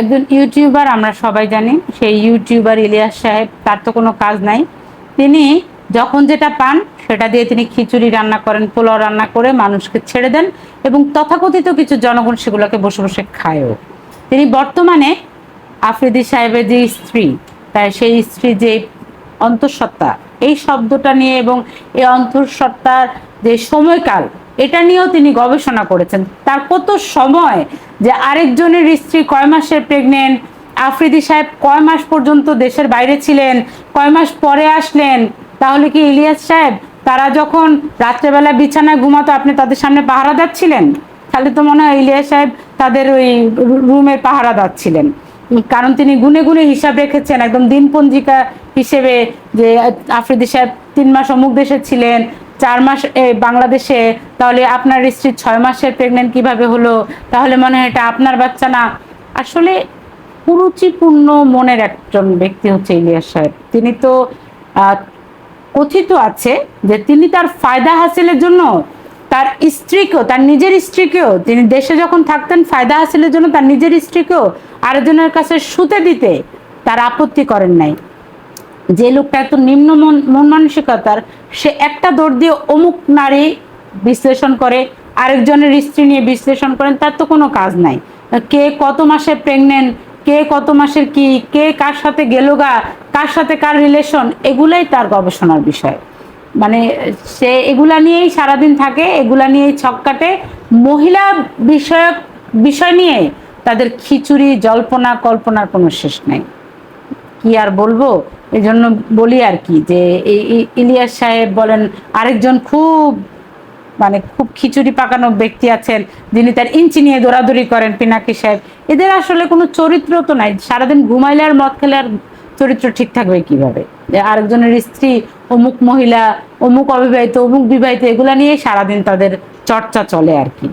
একজন ইউটিউবার আমরা সবাই জানি, সেই ইউটিউবার ইলিয়াস সাহেব, তার তো কোনো কাজ নাই। তিনি যখন যেটা পান, সেটা দিয়ে তিনি খিচুড়ি রান্না করেন, পোলাও রান্না করে মানুষকে ছেড়ে দেন এবং তথাকথিত কিছু জনগণ সেগুলোকে বসে বসে খায়ও। তিনি বর্তমানে আফ্রিদি সাহেবের যে স্ত্রী তাই সেই স্ত্রী যে অন্তঃসত্ত্বা, এই শব্দটা নিয়ে এবং এই অন্তঃসত্ত্বার যে সময়কাল এটা নিয়েও তিনি গবেষণা করেছেন। তার কত সময় যে আরেকজনের স্ত্রী কয় মাসের প্রেগনেন্ট আফ্রিদি সাহেব কয় মাস পর্যন্ত দেশের বাইরে ছিলেন, কয় মাস পরে আসলেন, তাহলে কি ইলিয়াস সাহেব, তারা যখন রাত্রেবেলা বিছানায় ঘুমাতো, আপনি তাদের সামনে পাহারা যাচ্ছিলেন তাহলে তো মনে হয় ইলিয়াস সাহেব তাদের ওই রুমের পাহারা যাচ্ছিলেন কারণ তিনি গুনে গুনে হিসাব রেখেছেন, একদম দিনপঞ্জিকা হিসেবে যে আফ্রিদি সাহেব তিন মাস অমুক দেশে ছিলেন চার মাস বাংলাদেশে, তাহলে আপনার স্ত্রী ছয় মাসের প্রেগনেন্ট কীভাবে হলো? তাহলে মনে হয় এটা আপনার বাচ্চা না। আসলে কুরুচিপূর্ণ মনের একজন ব্যক্তি হচ্ছে ইলিয়াস সাহেব। তিনি তো কথিত আছে যে তিনি তার ফায়দা হাসিলের জন্য তার স্ত্রীকেও, তার নিজের স্ত্রীকেও, তিনি দেশে যখন থাকতেন, ফায়দা হাসিলের জন্য তার নিজের স্ত্রীকেও আরেকজনের কাছে শুতে দিতে তার আপত্তি করেন নাই। যে লোকটা এত নিম্ন মন মন মানসিকতার, সে একটা দৌড় দিয়ে অমুক নারী বিশ্লেষণ করে, আরেকজনের স্ত্রী নিয়ে বিশ্লেষণ করেন, তার তো কোনো কাজ নাই। কে কত মাসে প্রেগনেন্ট কে কত মাসের কি, কে কার সাথে গেলোগা কার সাথে কার রিলেশন এগুলাই তার গবেষণার বিষয়। মানে সে এগুলা নিয়েই সারাদিন থাকে, এগুলা নিয়েই ছক কাটে। মহিলা বিষয়ক, বিষয় নিয়ে তাদের খিচুড়ি, জল্পনা, কল্পনার কোনো শেষ নাই। কি আর বলব? এই জন্য বলি আর কি যে এই ইলিয়াস সাহেব বলেন, আরেকজন খুব মানে খুব খিচুড়ি পাকানো ব্যক্তি আছেন, যিনি তার ইঞ্চি নিয়ে দৌড়াদৌড়ি করেন, পিনাকি সাহেব। এদের আসলে কোনো চরিত্র তো নাই। সারাদিন ঘুমাইলে আর মদ খেলে আর চরিত্র ঠিক থাকবে কীভাবে? যে আরেকজনের স্ত্রী, অমুক মহিলা, অমুক অবিবাহিত, অমুক বিবাহিত, এগুলা নিয়ে সারাদিন তাদের চর্চা চলে আর কি।